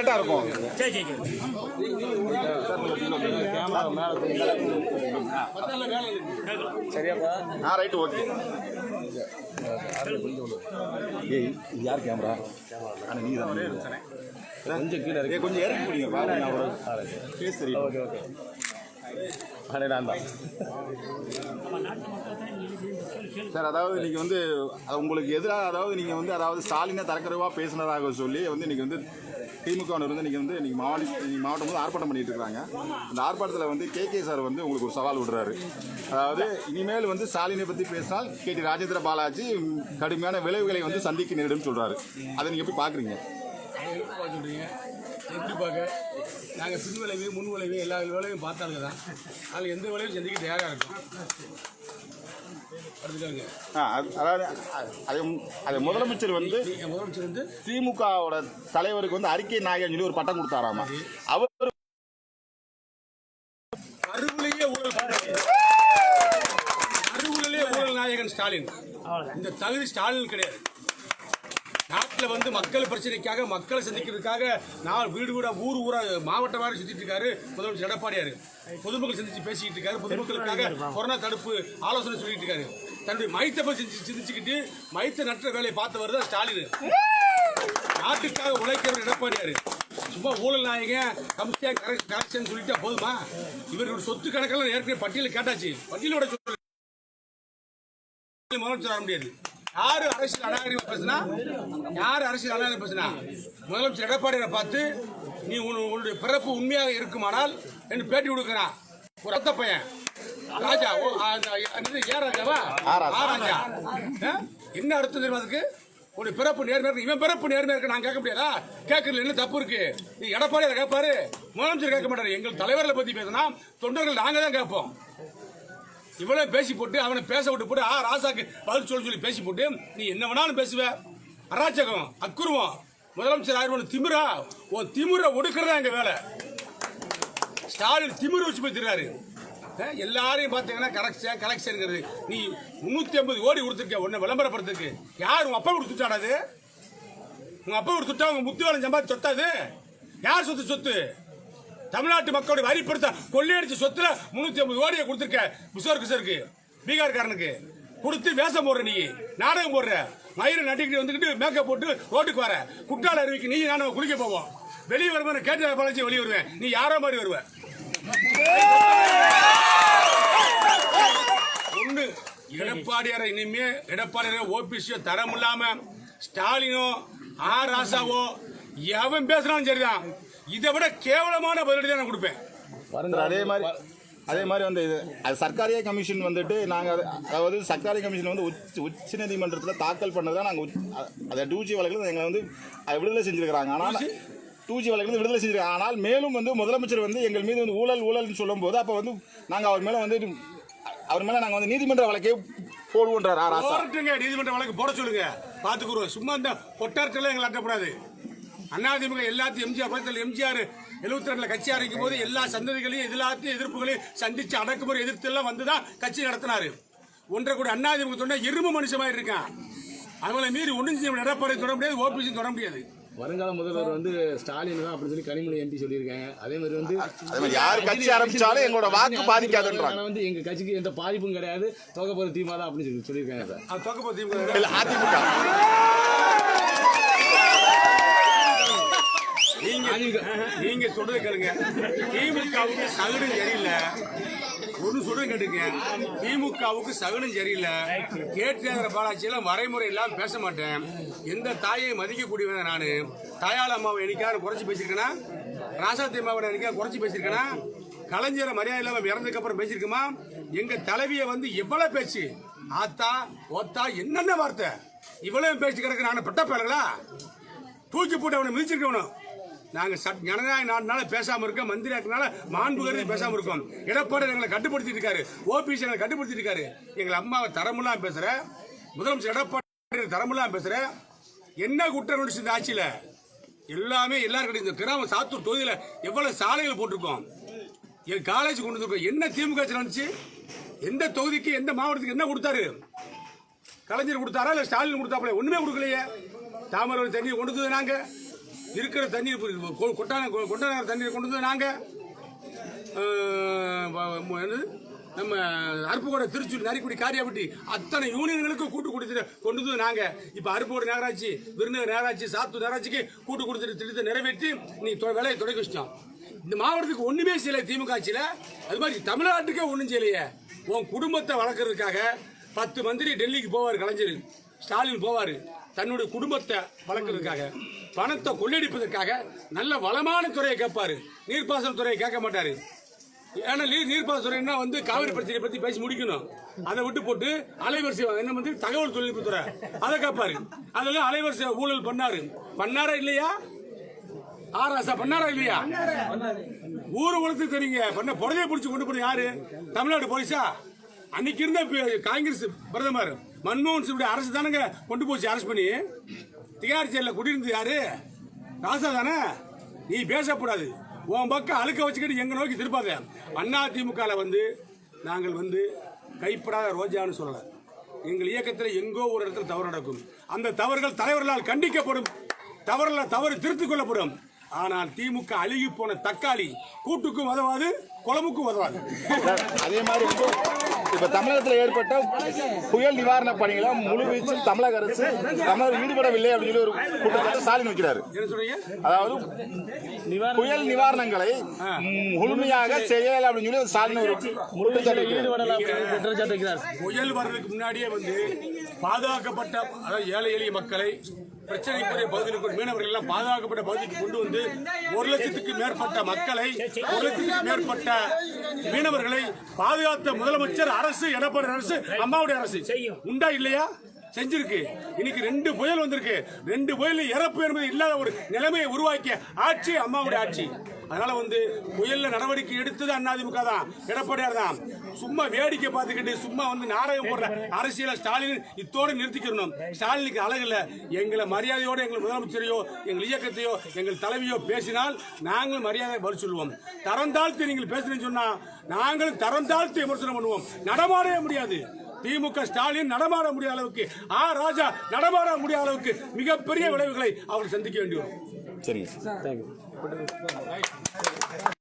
கரெக்டா இருக்கும். சரி சரி சரி ஆ ரைட் ஓகே. ஏய் இது யார் கேமரா? ஆனால் நீ தான் கொஞ்சம் கீழே இருக்கு. கொஞ்சம் இறக்கி பிடிங்க பாருங்க தெரியும். Okay okay. நான் தான் சார் அதாவது நீங்கள் வந்து அது உங்களுக்கு எதிராக அதாவது நீங்கள் வந்து அதாவது ஸ்டாலினை தரக்குறைவா பேசினதாக சொல்லி வந்து இன்னைக்கு வந்து திமுகவினர் வந்து நீங்கள் வந்து இன்னைக்கு மாவட்ட மாவட்டம் வந்து ஆர்ப்பாட்டம் பண்ணிட்டு இருக்காங்க. அந்த ஆர்ப்பாட்டத்தில் வந்து கே கே சார் வந்து உங்களுக்கு ஒரு சவால் விடுறாரு. அதாவது இனிமேல் வந்து ஸ்டாலினை பற்றி பேசினால் கே டி ராஜேந்திர பாலாஜி கடுமையான விளைவுகளை வந்து சந்திக்க நேரிடும் சொல்றாரு. அதை நீங்கள் எப்படி பார்க்குறீங்க எப்படி பார்க்க நாங்கள் பின் விளைவு முன் விளைவு எல்லா விளைவையும் பார்த்தாலுங்க தான். அதில் எந்த விளைவும் சந்திக்க தயாராக இருக்கும். அதாவது அது அது முதலமைச்சர் வந்து நீங்கள் முதலமைச்சர் வந்து திமுகவோட தலைவருக்கு வந்து அறிக்கை நாயகன் சொல்லி ஒரு பட்டம் கொடுத்தாராமா? அவர் கருவிலேயே ஊழல். கருவிலேயே ஊழல் நாயகன் ஸ்டாலின். இந்த தகுதி ஸ்டாலின் கிடையாது. நாட்டில் வந்து மக்கள் பிரச்சனைக்காக மக்களை சந்திக்கிறதுக்காக நான் வீடு வீடா ஊர் ஊரா மாவட்ட வாரி சுத்திட்டு இருக்காரு முதலமைச்சர் எடப்பாடியாரு. பொதுமக்கள் சந்திச்சு பேசிக்கிட்டு இருக்காரு. பொதுமக்களுக்காக கொரோனா தடுப்பு ஆலோசனை சொல்லிட்டு இருக்காரு. தன்னுடைய மைத்தை பத்தி சிந்திச்சு- சிந்திச்சுக்கிட்டு மைத்த நற்ற வேலையை பார்த்தவர் தான் ஸ்டாலின். நாட்டுக்காக உழைக்கிறவர் எடப்பாடியாரு. சும்மா ஊழல் நாயகன் கம்சியா கரெக்ஷன் சொல்லிட்டா போதுமா? இவரோட சொத்து கணக்கெல்லாம் ஏற்கனவே பட்டியலில் கேட்டாச்சு. பட்டியலோட சொல்லு முதலமைச்சர் வர முடியாது. யாரு அரசியல் அநாகரிகம் பேசுனா? யாரு அரசியல் அநாகரிகம் பேசுனா? முதலமைச்சர் எடப்பாடியை பார்த்து நீ உன் உன்னுடைய பிறப்பு உண்மையாக இருக்குமானால் என்று பேட்டி கொடுக்கிறான் ஒரு அத்த பையன். ராஜா ஓ, ஏ ராஜாவா? ராஜா. என்ன அர்த்தம் தெரியுமா அதுக்கு? உன்னுடைய பிறப்பு நேர்மையா இருக்கு. இவன் பிறப்பு நேர்மையா இருக்கு நான் கேட்க முடியாதா? கேட்கறதுல என்ன தப்பு இருக்கு? நீ எடப்பாடியார் கேட்பாரு. முதலமைச்சர் கேட்க மாட்டாரு. எங்கள் தலைவர்களை பத்தி பேசினா தொண்டர்கள் நாங்க தான் கேட்போம். இவ்வளவு பேசி போட்டு அவனை பேச விட்டு போட்டு ஆ ராசாக்கு பதில் சொல்லி சொல்லி பேசி போட்டு நீ என்ன வேணாலும் பேசுவ. அராச்சகம் அக்குருவம். முதலமைச்சர் ஆயிரம் திமிரா? உன் திமிர ஒடுக்கிறதா எங்க வேலை? ஸ்டாலின் திமிர் வச்சு போய் திரிறாரு. எல்லாரையும் பார்த்தீங்கன்னா கரெக்ஷன் கலெக்ஷனுங்கிறது நீ முந்நூற்றி ஐம்பது கோடி கொடுத்துருக்க உன்னை விளம்பரப்படுத்துக்கு யார் உங்க அப்பா கொடுத்துட்டாடா அது? உங்க அப்பா கொடுத்துட்டா உங்க முத்துவேலன் சம்பாதி சொத்தாது யார் சொத்து சொத்து? தமிழ்நாட்டு மக்களுடைய வரிப்படுத்த கொள்ளையடிச்ச சொத்துல முன்னூத்தி ஐம்பது கோடியை கொடுத்துருக்க கிஷோர் கிஷோருக்கு பீகார்காரனுக்கு. கொடுத்து வேஷம் போடுற நீ நாடகம் போடுற. மயிறு நட்டிக்கிட்டு வந்துக்கிட்டு மேக்கப் போட்டு ரோட்டுக்கு வர. குற்றால அருவிக்கு நீ நானும் குளிக்க போவோம். வெளியே வரும்போது கேட்டு பாலாஜி வெளியே வருவேன். நீ யாரோ மாதிரி வருவ. ஒண்ணு எடப்பாடியார இனிமே எடப்பாடியார ஓபிசியோ தரம் இல்லாம ஸ்டாலினோ ஆர் ராசாவோ எவன் பேசுறான்னு சரிதான். இதை விட கேவலமான பதிலடி தான் நான் கொடுப்பேன். அதே மாதிரி அதே மாதிரி வந்து இது அது சர்க்காரிய கமிஷன் வந்துட்டு நாங்கள் அதாவது சர்க்காரிய கமிஷன் வந்து உச்ச உச்ச நீதிமன்றத்தில் தாக்கல் பண்ணதான் நாங்கள் அதை டூஜி வழக்கில் எங்களை வந்து விடுதலை செஞ்சிருக்கிறாங்க. ஆனால் டூஜி? வழக்கில் விடுதலை செஞ்சிருக்காங்க. ஆனால் மேலும் வந்து முதலமைச்சர் வந்து எங்கள் மீது வந்து ஊழல் ஊழல்னு சொல்லும்போது அப்போ வந்து நாங்கள் அவர் மேலே வந்து அவர் மேலே நாங்கள் வந்து நீதிமன்ற வழக்கே போடுவோன்றார் நீதிமன்ற வழக்கு போட சொல்லுங்க. பாத்துக்குறோம் சும்மா இந்த பொட்டாட்கள் எங்களை அட்டப்படாது. அதிமுக எல்லாத்தையும் எம்ஜிஆர் பக்கத்தில் எம்ஜிஆர் எழுபத்தி ரெண்டுல கட்சி ஆரம்பிக்கும் போது எல்லா சந்ததிகளையும் எல்லாத்தையும் எதிர்ப்புகளையும் சந்திச்சு அடக்குமுறை எதிர்த்து எல்லாம் வந்துதான் கட்சி நடத்தினாரு. ஒன்றை கூட அதிமுக தொண்டை இரும்பு மனுஷமா இருக்கான். அவங்களை மீறி ஒன்றும் செய்ய முடியாது. எடப்பாடி தொட முடியாது ஓபிசி தொட முடியாது. வருங்கால முதல்வர் வந்து ஸ்டாலின் தான் அப்படின்னு சொல்லி கனிமொழி எம்பி சொல்லியிருக்காங்க. அதே மாதிரி வந்து அதே மாதிரி யார் கட்சி ஆரம்பிச்சாலும் எங்களோட வாக்கு பாதிக்காதுன்றாங்க. வந்து எங்க கட்சிக்கு எந்த பாதிப்பும் கிடையாது. தொகை போற தீமா தான் அப்படின்னு சொல்லி சொல்லியிருக்காங்க சார் தொக்கப்போ திமுக இல்ல, அதிமுக. நீங்க நீங்க சொல்றது கேளுங்க. திமுகவுக்கு சகுனம் சரியில்லை. ஒரு சொல்றது கேட்டுங்க திமுகவுக்கு சகுனம் சரியில்லை. கேட்டுங்கிற பாலாட்சியெல்லாம் வரைமுறை இல்லாம பேச மாட்டேன். எந்த தாயை மதிக்கக்கூடியவன் நானு? தாயால் அம்மாவை என்னைக்காவது குறைச்சி பேசியிருக்கேனா? ராசாத்தி அம்மாவை என்னைக்காவது குறைச்சி பேசியிருக்கேனா? கலைஞரை மரியாதை இல்லாமல் இறந்ததுக்கு அப்புறம் பேசியிருக்குமா? எங்க தலைவியை வந்து எவ்வளவு பேச்சு? ஆத்தா ஓத்தா என்னென்ன வார்த்தை? இவ்வளவு பேச்சு கிடக்கு நான் பெட்ட தூக்கி போட்டு அவனை மிதிச்சிருக்கணும் நாங்க சட் ஜனநாயக நாடுனால பேசாம இருக்கோம் மந்திரி ஆக்கினால மாண்பு கருதி பேசாம இருக்கோம். எடப்பாடி எங்களை கட்டுப்படுத்திட்டு இருக்காரு. ஓபிஎஸ் எங்களை கட்டுப்படுத்திட்டு இருக்காரு. எங்களை அம்மாவை தரமுல்லாம் பேசுற முதலமைச்சர் எடப்பாடி தரமுல்லாம் பேசுற என்ன குற்றம் நடிச்சு இந்த ஆட்சியில? எல்லாமே எல்லாரும் இந்த கிராம சாத்தூர் தொகுதியில எவ்வளவு சாலைகள் போட்டிருக்கோம். என் காலேஜ் கொண்டு வந்திருக்கோம். என்ன திமுக ஆட்சி நடந்துச்சு? எந்த தொகுதிக்கு எந்த மாவட்டத்துக்கு என்ன கொடுத்தாரு? கலைஞர் கொடுத்தாரா இல்லை ஸ்டாலின் கொடுத்தாப்புல? ஒன்றுமே கொடுக்கலையே. தாமரை தண்ணியை கொண்டு நாங்கள் இருக்கிற தண்ணீர் கொட்டான கொ- கொட்டான தண்ணீரை கொண்டு வந்து நாங்கள் என்னது? நம்ம அருப்புக்கோட திருச்சூர் நரிக்குடி காரியாபட்டி அத்தனை யூனியன்களுக்கும் கூட்டு கொடுத்துட்டு கொண்டு வந்து நாங்கள் இப்போ அருப்புக்கோட்டை நகராட்சி விருதுநகர் நகராட்சி சாத்தூர் நகராட்சிக்கு கூட்டு கொடுத்துட்டு திட்டத்தை நிறைவேற்றி நீ தொ- வேலையை தொடங்கி வச்சிட்டோம். இந்த மாவட்டத்துக்கு ஒன்றுமே செய்யலை திமுக ஆட்சியில். அது மாதிரி தமிழ்நாட்டுக்கே ஒன்றும் செய்யலையே. உன் குடும்பத்தை வளர்க்கறதுக்காக பத்து மந்திரி டெல்லிக்கு போவார் கலைஞர் ஸ்டாலின் போவாரு தன்னுடைய குடும்பத்தை வளர்க்கறதுக்காக பணத்தை கொள்ளையடிப்பதற்காக நல்ல வளமான துறையை கேட்பாரு. நீர்ப்பாசன துறையை கேட்க மாட்டாரு. ஏன்னா நீர் நீர்ப்பாசன துறைன்னா வந்து காவிரி பிரச்சனையை பத்தி பேசி முடிக்கணும். அதை விட்டு போட்டு அலைவரிசை என்ன வந்து தகவல் தொழில்நுட்ப துறை அதை கேட்பாரு. அதெல்லாம் அலைவரிசை ஊழல் பண்ணாரு. பண்ணாரா இல்லையா? ஆராசா பண்ணாரா இல்லையா? ஊரு உலகத்துக்கு தெரியுங்க. பண்ண புடவைய பிடிச்சு கொண்டு போன யாரு? தமிழ்நாடு போலீஸா? அன்னைக்கு இருந்த காங்கிரஸ் பிரதமர் மன்மோகன் சிங் அரசு தானங்க கொண்டு போச்சு அரசு பண்ணி. திகார் ஜெயில குடியிருந்து யாரு? ராசா தானே? நீ பேசக்கூடாது. உன் பக்கம் அழுக்க வச்சுக்கிட்டு எங்க நோக்கி திருப்பாத அண்ணா திமுகல வந்து நாங்கள் வந்து கைப்படாத ரோஜான்னு சொல்லல. எங்கள் இயக்கத்தில் எங்கோ ஒரு இடத்துல தவறு நடக்கும். அந்த தவறுகள் தலைவர்களால் கண்டிக்கப்படும். தவறுல தவறு திருத்திக் கொள்ளப்படும். ஆனால் திமுக அழுகி போன தக்காளி கூட்டுக்கும் உதவாது குழம்புக்கும் உதவாது. அதே மாதிரி இப்ப தமிழகத்தில் ஏற்பட்ட புயல் நிவாரண பணிகளை முழு வீச்சில் தமிழக அரசு தமிழர் ஈடுபடவில்லை அப்படின்னு சொல்லி ஒரு குற்றச்சாட்டு ஸ்டாலின் வைக்கிறாரு. என்ன சொல்றீங்க? அதாவது புயல் நிவாரணங்களை முழுமையாக செய்யல அப்படின்னு சொல்லி ஸ்டாலின் ஒரு குற்றச்சாட்டு புயல் வர்றதுக்கு முன்னாடியே வந்து பாதுகாக்கப்பட்ட அதாவது ஏழை எளிய மக்களை பிரச்சனைக்குரிய பகுதிகளுக்கு மீனவர்கள் எல்லாம் பாதுகாக்கப்பட்ட பகுதிக்கு கொண்டு வந்து ஒரு லட்சத்துக்கு மேற்பட்ட மக்களை ஒரு லட்சத்துக்கு மேற்பட்ட மீனவர்களை பாதுகாத்த முதலமைச்சர் அரசு எடப்பாடி அரசு அம்மாவுடைய அரசு. உண்டா இல்லையா? செஞ்சிருக்கு. இன்னைக்கு ரெண்டு புயல் வந்திருக்கு. ரெண்டு புயல் இறப்பு என்பது இல்லாத ஒரு நிலைமையை உருவாக்கிய ஆட்சி அம்மாவுடைய ஆட்சி. அதனால வந்து புயல்ல நடவடிக்கை எடுத்தது அதிமுக தான். எடப்பாடியார் தான். சும்மா வேடிக்கை பார்த்துக்கிட்டு சும்மா வந்து நாடகம் போடுற அரசியல ஸ்டாலின் இத்தோடு நிறுத்திக்கிறணும். ஸ்டாலினுக்கு அழகில்ல எங்களை மரியாதையோடு எங்கள் முதலமைச்சரையோ எங்கள் இயக்கத்தையோ எங்கள் தலைவியோ பேசினால் நாங்களும் மரியாதை பதில் சொல்லுவோம். தரம் தாழ்த்தி நீங்கள் பேசுறேன்னு சொன்னா நாங்களும் தரம் தாழ்த்தி விமர்சனம் பண்ணுவோம். நடமாடவே முடியாது. திமுக ஸ்டாலின் நடமாட முடியாத அளவுக்கு ஆ ராஜா நடமாட முடியாத அளவுக்கு மிகப்பெரிய விளைவுகளை அவர் சந்திக்க வேண்டி வரும் சரிங்க